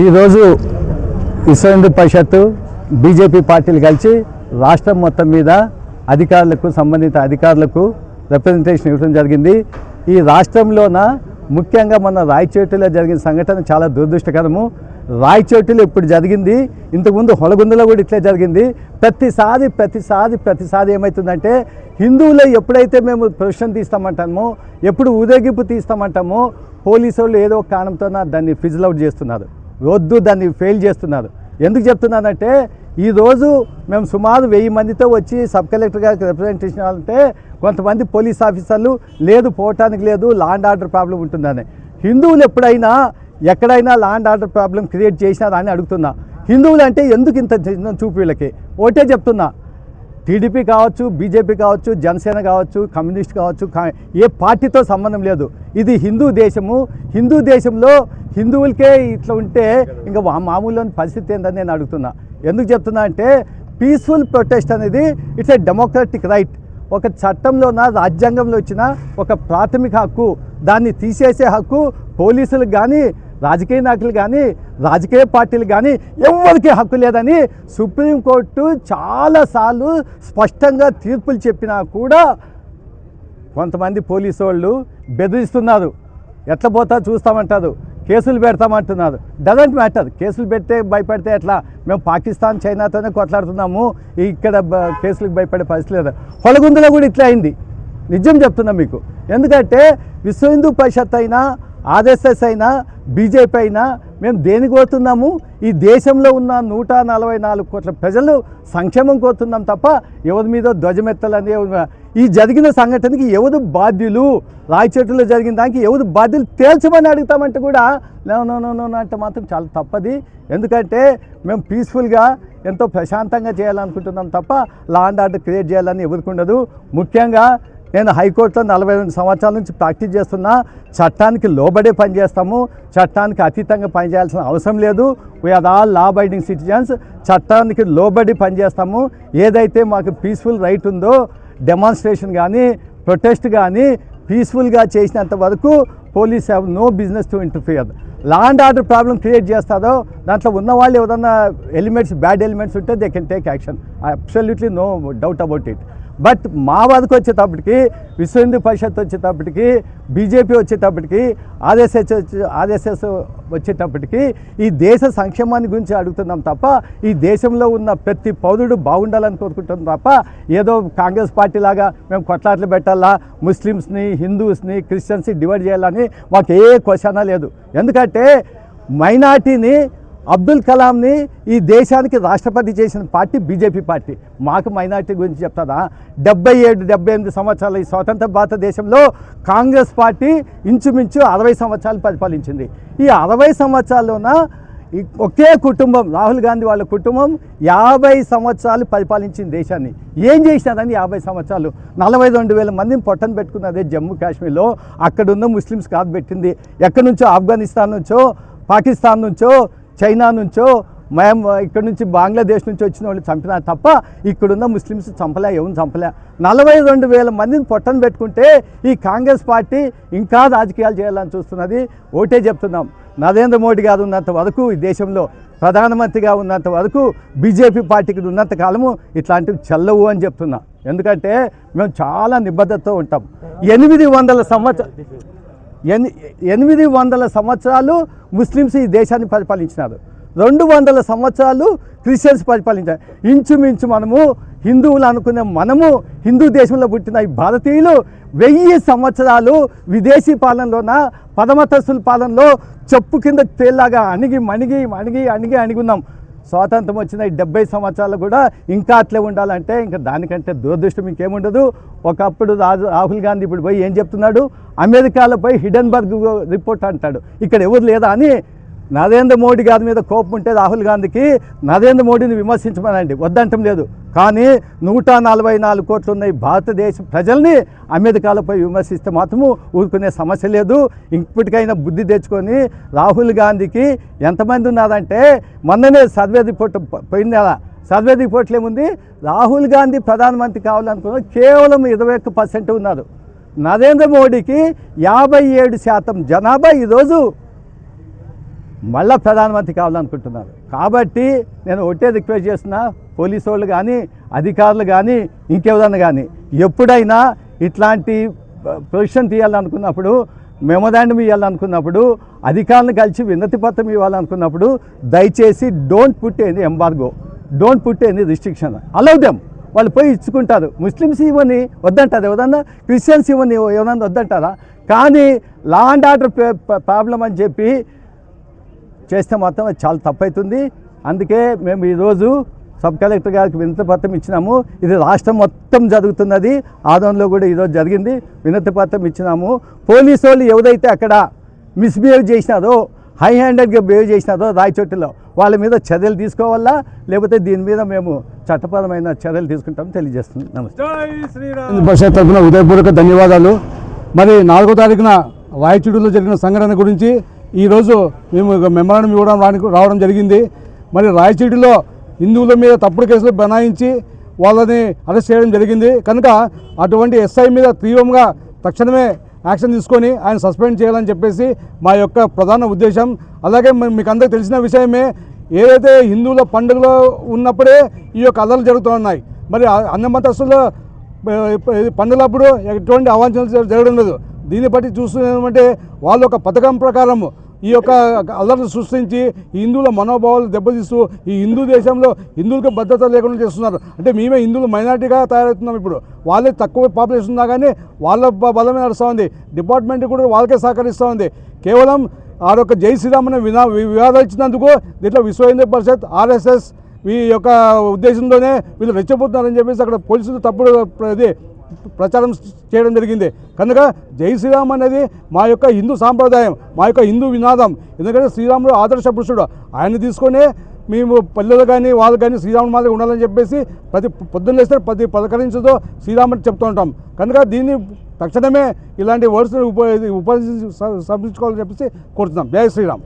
ఈరోజు విశ్వ పరిషత్తు బీజేపీ పార్టీలు కలిసి రాష్ట్రం మొత్తం మీద అధికారులకు సంబంధిత అధికారులకు రిప్రజెంటేషన్ ఇవ్వడం జరిగింది. ఈ రాష్ట్రంలోన ముఖ్యంగా మన రాయచోటిలో జరిగిన సంఘటన చాలా దురదృష్టకరము. రాయచోటిలో ఇప్పుడు జరిగింది. ఇంతకుముందు హొలగుందలో కూడా ఇట్లే జరిగింది. ప్రతిసారి ప్రతిసారి ప్రతిసారి ఏమవుతుందంటే హిందువులు ఎప్పుడైతే మేము ప్రొఫెషన్ తీస్తామంటామో ఎప్పుడు ఊరేగింపు తీస్తామంటామో పోలీసు వాళ్ళు ఏదో ఒక కారణంతో దాన్ని ఫిజిల్ అవుట్ చేస్తున్నారు. వద్దు దాన్ని ఫెయిల్ చేస్తున్నారు. ఎందుకు చెప్తున్నానంటే ఈరోజు మేము సుమారు వెయ్యి మందితో వచ్చి సబ్ కలెక్టర్ గారికి రిప్రజెంటేషన్ అంటే కొంతమంది పోలీస్ ఆఫీసర్లు లేదు పోవటానికి లేదు లాండ్ ఆర్డర్ ప్రాబ్లం ఉంటుందని. హిందువులు ఎప్పుడైనా ఎక్కడైనా ల్యాండ్ ఆర్డర్ ప్రాబ్లం క్రియేట్ చేసినారా అని అడుగుతున్నా. హిందువులు అంటే ఎందుకు ఇంత చూపు వీళ్ళకి? ఒకటే చెప్తున్నా టీడీపీ కావచ్చు బీజేపీ కావచ్చు జనసేన కావచ్చు కమ్యూనిస్ట్ కావచ్చు ఏ పార్టీతో సంబంధం లేదు. ఇది హిందూ దేశము. హిందూ దేశంలో హిందువులకే ఇట్లా ఉంటే ఇంకా మామూలుని మామూలు పరిస్థితి ఏందని నేను అడుగుతున్నా. ఎందుకు చెప్తున్నా అంటే పీస్ఫుల్ ప్రొటెస్ట్ అనేది ఇట్స్ ఏ డెమోక్రటిక్ రైట్. ఒక చట్టంలోన రాజ్యాంగంలో వచ్చిన ఒక ప్రాథమిక హక్కు దాన్ని తీసేసే హక్కు పోలీసులకు కానీ రాజకీయ నాయకులు కానీ రాజకీయ పార్టీలు కానీ ఎవరికి హక్కు లేదని సుప్రీంకోర్టు చాలాసార్లు స్పష్టంగా తీర్పులు చెప్పినా కూడా కొంతమంది పోలీసు వాళ్ళు బెదిరిస్తున్నారు. ఎట్లా పోతా చూస్తామంటారు. కేసులు పెడతామంటున్నారు. డజంట్ మ్యాటర్ కేసులు పెడితే భయపడితే ఎట్లా? మేము పాకిస్తాన్ చైనాతోనే కొట్లాడుతున్నాము. ఇక్కడ బ- కేసులకు భయపడే పరిస్థితి లేదు. పొలగుందులో కూడా ఇట్లా అయింది. నిజం చెప్తున్నా మీకు. ఎందుకంటే విశ్వ హిందూ పరిషత్ అయినా ఆర్ఎస్ఎస్ అయినా బీజేపీ అయినా మేము దేనికి కోరుతున్నాము ఈ దేశంలో ఉన్న నూట నలభై నాలుగు కోట్ల ప్రజలు సంక్షేమం కోరుతున్నాం తప్ప ఎవరి మీద ధ్వజమెత్తలని ఈ జరిగిన సంఘటనకి ఎవరు బాధ్యులు? రాయచెట్టులో జరిగిన దానికి ఎవరు బాధ్యులు? తేల్చమని అడుగుతామంటే కూడా నో నో నో నో అంటే మాత్రం చాలా తప్పది. ఎందుకంటే మేము పీస్ఫుల్గా ఎంతో ప్రశాంతంగా చేయాలనుకుంటున్నాం తప్ప లా అండ్ ఆర్డర్ క్రియేట్ చేయాలని ఎవరికి ఉండదు. ముఖ్యంగా నేను హైకోర్టులో నలభై రెండు సంవత్సరాల నుంచి ప్రాక్టీస్ చేస్తున్నా చట్టానికి లోబడే పనిచేస్తాము చట్టానికి అతీతంగా పనిచేయాల్సిన అవసరం లేదు. We are all law binding citizens చట్టానికి లోబడి పనిచేస్తాము ఏదైతే మాకు పీస్ఫుల్ రైట్ ఉందో డెమాన్స్ట్రేషన్ కానీ ప్రొటెస్ట్ కానీ పీస్ఫుల్గా చేసినంత వరకు police have no business to interfere law and order problem create చేస్తారో దాంట్లో ఉన్న వాళ్ళు ఏదన్నా ఎలిమెంట్స్ బ్యాడ్ ఎలిమెంట్స్ ఉంటే they can take action absolutely no doubt about it but మా వరకు వచ్చేటప్పటికి విశ్వ హిందూ పరిషత్ వచ్చేటప్పటికి బీజేపీ వచ్చేటప్పటికి ఆర్ఎస్ఎస్ ఆర్ఎస్ఎస్ వచ్చేటప్పటికి ఈ దేశ సంక్షేమాన్ని గురించి అడుగుతున్నాం తప్ప ఈ దేశంలో ఉన్న ప్రతి పౌరుడు బాగుండాలని కోరుకుంటున్నాం తప్ప ఏదో కాంగ్రెస్ పార్టీ లాగా మేము కొట్లాట్లు పెట్టాలా ముస్లిమ్స్ని హిందూస్ని క్రిస్టియన్స్ని డివైడ్ చేయాలని మాకు ఏ క్వశ్చన్ లేదు. ఎందుకంటే మైనార్టీని అబ్దుల్ కలాంని ఈ దేశానికి రాష్ట్రపతి చేసిన పార్టీ బీజేపీ పార్టీ. మాకు మైనార్టీ గురించి చెప్తారా? డెబ్బై ఏడు డెబ్బై ఎనిమిది సంవత్సరాల ఈ స్వతంత్ర భారతదేశంలో కాంగ్రెస్ పార్టీ ఇంచుమించు అరవై సంవత్సరాలు పరిపాలించింది ఈ అరవై సంవత్సరాల్లోన ఒకే కుటుంబం రాహుల్ గాంధీ వాళ్ళ కుటుంబం యాభై సంవత్సరాలు పరిపాలించింది దేశాన్ని. ఏం చేసినారని యాభై సంవత్సరాలు? నలభై రెండు వేల మందిని పొట్టను పెట్టుకున్నదే జమ్మూ కాశ్మీర్లో. అక్కడున్న ముస్లిమ్స్ కాదు పెట్టింది. ఎక్కడి నుంచో? ఆఫ్ఘనిస్తాన్ నుంచో? పాకిస్తాన్ నుంచో? చైనా నుంచో మేము ఇక్కడ నుంచి బంగ్లాదేశ్ నుంచి వచ్చిన వాళ్ళు చంపినా తప్ప ఇక్కడున్న ముస్లిమ్స్ చంపలే ఎవరు చంపలే. నలభై రెండు వేల మందిని పొట్టను పెట్టుకుంటే ఈ కాంగ్రెస్ పార్టీ ఇంకా రాజకీయాలు చేయాలని చూస్తున్నది. ఓటే చెప్తున్నాం. నరేంద్ర మోడీ గారు ఉన్నంత వరకు ఈ దేశంలో ప్రధానమంత్రిగా ఉన్నంత వరకు బీజేపీ పార్టీకి ఉన్నంత కాలము ఇట్లాంటివి చెల్లవు అని చెప్తున్నా. ఎందుకంటే మేము చాలా నిబద్ధతతో ఉంటాం. ఎనిమిది వందల సంవత్సరం ఎనిమిది వందల సంవత్సరాలు ముస్లిమ్స్ ఈ దేశాన్ని పరిపాలించినారు. రెండు వందల సంవత్సరాలు క్రిస్టియన్స్ పరిపాలించారు. ఇంచుమించు మనము హిందువులు అనుకునే మనము హిందూ దేశంలో పుట్టిన ఈ భారతీయులు వెయ్యి సంవత్సరాలు విదేశీ పాలనలోన పదమతస్తుల పాలనలో చెప్పు కింద తేలాగా అణిగి మణిగి అణిగి అణిగి ఉన్నాం. స్వాతంత్రం వచ్చిన ఈ డెబ్బై సంవత్సరాలు కూడా ఇంకా అట్లే ఉండాలంటే ఇంకా దానికంటే దురదృష్టం ఇంకేముండదు. ఒకప్పుడు రాజు రాహుల్ గాంధీ ఇప్పుడు పోయి ఏం చెప్తున్నాడు? అమెరికాలో పోయి హిడెన్బర్గ్ రిపోర్ట్ అంటాడు. ఇక్కడ ఎవరు లేదా అని నరేంద్ర మోడీ గారి మీద కోపం ఉంటే రాహుల్ గాంధీకి నరేంద్ర మోడీని విమర్శించమనండి. వద్దంటం లేదు. కానీ నూట నలభై నాలుగు కోట్లు ఉన్నాయి. భారతదేశ ప్రజల్ని అమెరికాలపై విమర్శిస్తే మాత్రము ఊరుకునే సమస్య లేదు. ఇప్పటికైనా బుద్ధి తెచ్చుకొని రాహుల్ గాంధీకి ఎంతమంది ఉన్నారంటే మొన్ననే సర్వే రిపోర్ట్ పోయింది కదా. సర్వే రిపోర్ట్లు ఏముంది? రాహుల్ గాంధీ ప్రధానమంత్రి కావాలనుకున్న కేవలం ఇరవై ఒక్క పర్సెంట్ ఉన్నారు. నరేంద్ర మోడీకి యాభై ఏడు శాతం జనాభా ఈరోజు మళ్ళా ప్రధానమంత్రి కావాలనుకుంటున్నారు. కాబట్టి నేను ఒకటే రిక్వెస్ట్ చేస్తున్నా పోలీసు వాళ్ళు కానీ అధికారులు కానీ ఇంకెవరన్నా కానీ ఎప్పుడైనా ఇట్లాంటి పొజిషన్ తీయాలనుకున్నప్పుడు మెమోరాండం ఇవ్వాలనుకున్నప్పుడు అధికారులను కలిసి వినతి పత్రం ఇవ్వాలనుకున్నప్పుడు దయచేసి don't put any embargo don't put any restriction allow them వాళ్ళు పోయి ఇచ్చుకుంటారు. ముస్లిమ్స్ ఇవ్వని వద్దంటారు. ఎవరన్నా క్రిస్టియన్స్ ఇవ్వని ఎవరన్నా వద్దంటారా? కానీ లా అండ్ ఆర్డర్ ప్రాబ్లం అని చెప్పి చేస్తే మాత్రం అది చాలా తప్పవుతుంది అందుకే మేము ఈరోజు సబ్ కలెక్టర్ గారికి వినతి పత్రం ఇచ్చినాము. ఇది రాష్ట్రం మొత్తం జరుగుతున్నది. ఆదంలో కూడా ఈరోజు జరిగింది. వినతి పత్రం ఇచ్చినాము. పోలీసు వాళ్ళు ఎవరైతే అక్కడ మిస్బిహేవ్ చేసినారో హై హ్యాండెడ్గా బిహేవ్ చేసినారో రాయచోటిలో వాళ్ళ మీద చర్యలు తీసుకోవాలా? లేకపోతే దీని మీద మేము చట్టపరమైన చర్యలు తీసుకుంటామని తెలియజేస్తుంది. నమస్తే. పరిషత్ తరఫున ఉదయపూర్వక ధన్యవాదాలు. మరి నాలుగో తారీఖున రాయచూడులో జరిగిన సంఘటన గురించి ఈరోజు మేము మెమరాండం ఇవ్వడం రానికి రావడం జరిగింది. మరి రాయచీటిలో హిందువుల మీద తప్పుడు కేసులు బనాయించి వాళ్ళని అరెస్ట్ చేయడం జరిగింది. కనుక అటువంటి ఎస్ఐ మీద తీవ్రంగా తక్షణమే యాక్షన్ తీసుకొని ఆయన సస్పెండ్ చేయాలని చెప్పేసి మా యొక్క ప్రధాన ఉద్దేశం. అలాగే మీకు అందరికీ తెలిసిన విషయమే ఏదైతే హిందువుల పండుగలో ఉన్నప్పుడే ఈ యొక్క అల్లలు జరుగుతున్నాయి మరి అన్న అన్నమతస్తుల పండుగలప్పుడు ఎటువంటి అవాంఛనలు జరగడం లేదు. దీన్ని బట్టి చూస్తున్నామంటే వాళ్ళు ఒక పథకం ప్రకారం ఈ యొక్క అల్లర్ని సృష్టించి హిందువుల మనోభావాలు దెబ్బతీస్తూ ఈ హిందూ దేశంలో హిందువులకు భద్రత లేకుండా చేస్తున్నారు. అంటే మేమే హిందువులు మైనార్టీగా తయారవుతున్నాం ఇప్పుడు. వాళ్ళే తక్కువ పాపులేషన్ ఉన్నా కానీ వాళ్ళ బలమే నడుస్తూ ఉంది. డిపార్ట్మెంట్ కూడా వాళ్ళకే సహకరిస్తూ ఉంది. కేవలం ఆ యొక్క జై శ్రీరామ్ అనే వినా వివాదాలు ఇచ్చినందుకు దీంట్లో విశ్వ హిందూ పరిషత్ ఆర్ఎస్ఎస్ ఈ యొక్క ఉద్దేశంతోనే వీళ్ళు రెచ్చబోతున్నారని చెప్పేసి అక్కడ పోలీసులు తప్పుడు ఇది ప్రచారం చేయడం జరిగింది. కనుక జై శ్రీరామ్ అనేది మా యొక్క హిందూ సాంప్రదాయం మా యొక్క హిందూ వినాదం. ఎందుకంటే శ్రీరాముడు ఆదర్శ పురుషుడు. ఆయన తీసుకునే మేము పల్లెలు కానీ వాళ్ళు కానీ శ్రీరాముడు మాదిరి ఉండాలని చెప్పేసి ప్రతి పొద్దున్న లేస్తే ప్రతి పలకరించదో శ్రీరాముడు చెప్తూ ఉంటాం. కనుక దీన్ని తక్షణమే ఇలాంటి వర్డ్స్ ఉప ఉపాధి సంపించుకోవాలని చెప్పేసి కోరుతున్నాం. జై శ్రీరామ్.